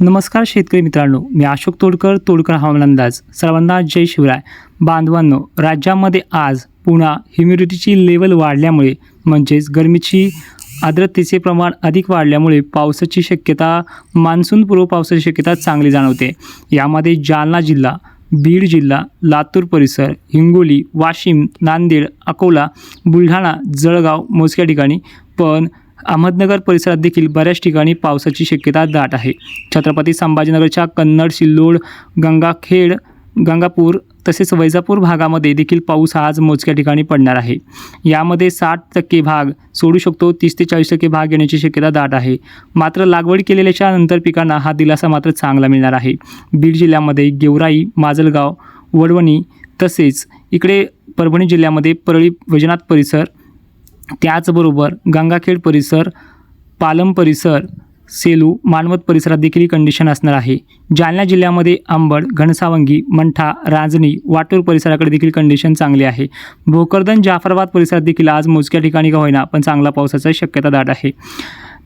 नमस्कार शेतकरी मित्रांनो मी अशोक तोडकर तोडकर हवामान अंदाज सर्वांना जय शिवराय. बांधवांनो राज्यामध्ये आज पुन्हा ह्युमिडिटीची लेवल वाढल्यामुळे म्हणजेच गरमीची आर्द्रतेचे प्रमाण अधिक वाढल्यामुळे पावसाची शक्यता मान्सूनपूर्व पावसाची शक्यता चांगली जाणवते. यामध्ये जालना जिल्हा बीड जिल्हा लातूर परिसर हिंगोली वाशिम नांदेड अकोला बुलढाणा जळगाव मोजक्या ठिकाणी. पण अहमदनगर परिसरात देखील बऱ्याच ठिकाणी पावसाची शक्यता दाट आहे. छत्रपती संभाजीनगरच्या कन्नड सिल्लोड गंगाखेड गंगापूर तसेच वैजापूर भागामध्ये देखील पाऊस हा आज मोजक्या ठिकाणी पडणार आहे. यामध्ये साठ टक्के भाग सोडू शकतो तीस ते चाळीस टक्के भाग येण्याची शक्यता दाट आहे. मात्र लागवड केलेल्याच्या नंतर पिकांना हा दिलासा मात्र चांगला मिळणार आहे. बीड जिल्ह्यामध्ये गेवराई माजलगाव वडवणी तसेच इकडे परभणी जिल्ह्यामध्ये परळी वैजनाथ परिसर त्याचबरोबर गंगाखेड परिसर पालम परिसर सेलू मानवत परिसरात देखील कंडिशन असणार आहे. जालना जिल्ह्यामध्ये अंबड घनसावंगी मंठा रांजणी वाटूर परिसराकडे देखील कंडिशन चांगली आहे. भोकरदन जाफराबाद परिसरात देखील आज मोजक्या ठिकाणी का होईना पण चांगला पावसाचा शक्यता दाट आहे.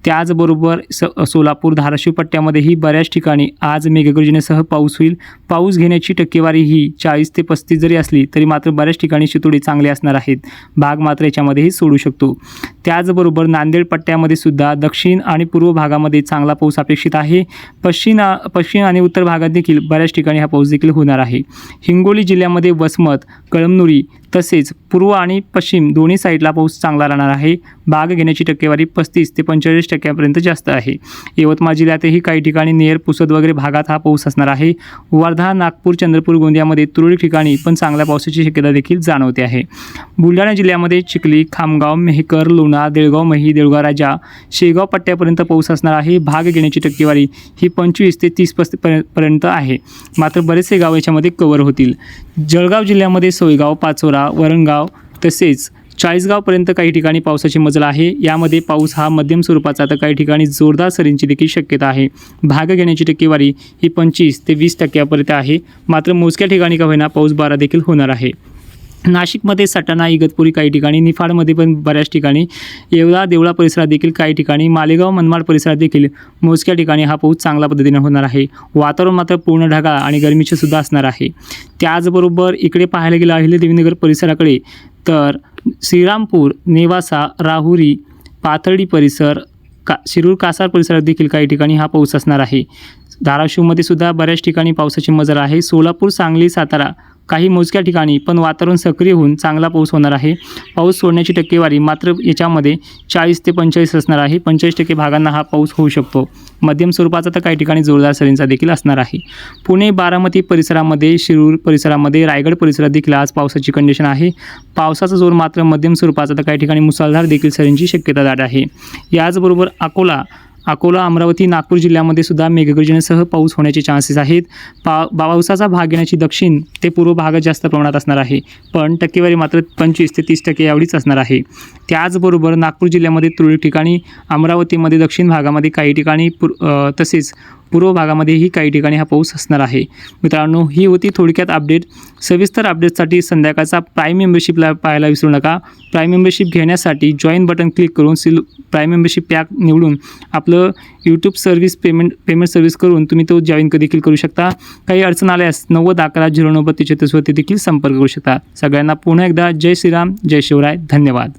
त्याचबरोबर स सोलापूर धाराशिव पट्ट्यामध्येही बऱ्याच ठिकाणी आज मेघगर्जनेसह पाऊस होईल. पाऊस घेण्याची टक्केवारी ही चाळीस ते पस्तीस जरी असली तरी मात्र बऱ्याच ठिकाणी शितोडी चांगले असणार आहेत. भाग मात्र याच्यामध्येही सोडू शकतो. त्याचबरोबर नांदेड पट्ट्यामध्ये सुद्धा दक्षिण आणि पूर्व भागामध्ये चांगला पाऊस अपेक्षित आहे. पश्चिम पश्चिम आणि उत्तर भागात देखील बऱ्याच ठिकाणी हा पाऊस देखील होणार आहे. हिंगोली जिल्ह्यामध्ये वसमत कळमनुरी तसेच पूर्व आणि पश्चिम दोन्ही साईडला पाऊस चांगला राहणार आहे. भाग घेण्याची टक्केवारी पस्तीस ते पंचेचाळीस टक्क्यापर्यंत जास्त आहे. यवतमाळ जिल्ह्यातही काही ठिकाणी नेर पुसद वगैरे भागात हा पाऊस असणार आहे. वर्धा नागपूर चंद्रपूर गोंदियामध्ये तुरळक ठिकाणी पण चांगल्या पावसाची शक्यता देखील जाणवते आहे. बुलढाणा जिल्ह्यामध्ये चिखली खामगाव मेहकर लोणा देळगाव मही देळगाव राजा शेगाव पट्ट्यापर्यंत पाऊस असणार आहे. भाग घेण्याची टक्केवारी ही पंचवीस ते तीस पर्यंत आहे. मात्र बरेचसे गाव याच्यामध्ये कवर होतील. जळगाव जिल्ह्यामध्ये सोयगाव पाचोरा वरणगाव तसेच चाळीसगावपर्यंत काही ठिकाणी पावसाची मजल आहे. यामध्ये पाऊस हा मध्यम स्वरूपाचा तर काही ठिकाणी जोरदार सरींची देखील शक्यता आहे. भाग घेण्याची टक्केवारी ही पंचवीस ते वीस टक्क्यापर्यंत आहे. मात्र मोजक्या ठिकाणी का होईना पाऊस बारा देखील होणार आहे. नाशिकमध्ये सटाणा इगतपुरी काही ठिकाणी निफाडमध्ये पण बऱ्याच ठिकाणी येवला देवळा परिसरात देखील काही ठिकाणी मालेगाव मनमाड परिसरात देखील मोजक्या ठिकाणी हा पाऊस चांगल्या पद्धतीने होणार आहे. वातावरण मात्र पूर्ण ढगाळ आणि गरमीचे सुद्धा असणार आहे. त्याचबरोबर इकडे पाहायला गेलं अहिल्यादेवीनगर परिसराकडे तर श्रीरामपूर नेवासा राहुरी पाथर्डी परिसर का शिरूर कासार परिसरात देखील काही ठिकाणी हा पाऊस असणार आहे. धाराशिवमध्ये सुद्धा बऱ्याच ठिकाणी पावसाची मजर आहे. सोलापूर सांगली सातारा काही मोजक्या ठिकाणी पण वातावरण सक्रिय होऊन चांगला पाऊस होणार आहे. पाऊस सोडण्याची टक्केवारी मात्र याच्यामध्ये चाळीस ते पंचेचाळीस असणार आहे. पंचेचाळीस टक्के भागांना हा पाऊस होऊ शकतो. मध्यम स्वरूपाचा तर काही ठिकाणी जोरदार सरींचा देखील असणार आहे. पुणे बारामती परिसरामध्ये शिरूर परिसरामध्ये रायगड परिसरात देखील आज पावसाची कंडिशन आहे. पावसाचा जोर मात्र मध्यम स्वरूपाचा तर काही ठिकाणी मुसळधार देखील सरींची शक्यता दाट आहे. याचबरोबर अकोला अकोला अमरावती नागपूर जिल्ह्यामध्ये सुद्धा मेघगर्जनेसह पाऊस होण्याचे चान्सेस आहेत. पा पावसाचा भाग घेण्याची दक्षिण ते पूर्व भागात जास्त प्रमाणात असणार आहे. पण टक्केवारी मात्र पंचवीस ते तीस टक्के एवढीच असणार आहे. त्याचबरोबर नागपूर जिल्ह्यामध्ये तुरळक ठिकाणी अमरावतीमध्ये दक्षिण भागामध्ये काही ठिकाणी पूर तसेच पूर्व भागामध्येही काही ठिकाणी हा पाऊस असणार आहे. मित्रांनो ही होती थोडक्यात अपडेट सविस्तर अपडेटसाठी संध्याकाळचा प्राईम मेंबरशिपला पाहायला विसरू नका. प्राईम मेंबरशिप घेण्यासाठी जॉईन बटन क्लिक करून सिल प्राईम मेंबरशिप पॅक निवडून आपलं YouTube service payment payment service करून तुम्ही तो जॉईन देखील करू शकता. काही अडचण आल्यास नव्वद अकरा झिरो नव्वद तेहतीसवरती देखील संपर्क करू शकता. सगळ्यांना पुन्हा एकदा जय श्रीराम जय शिवराय. धन्यवाद.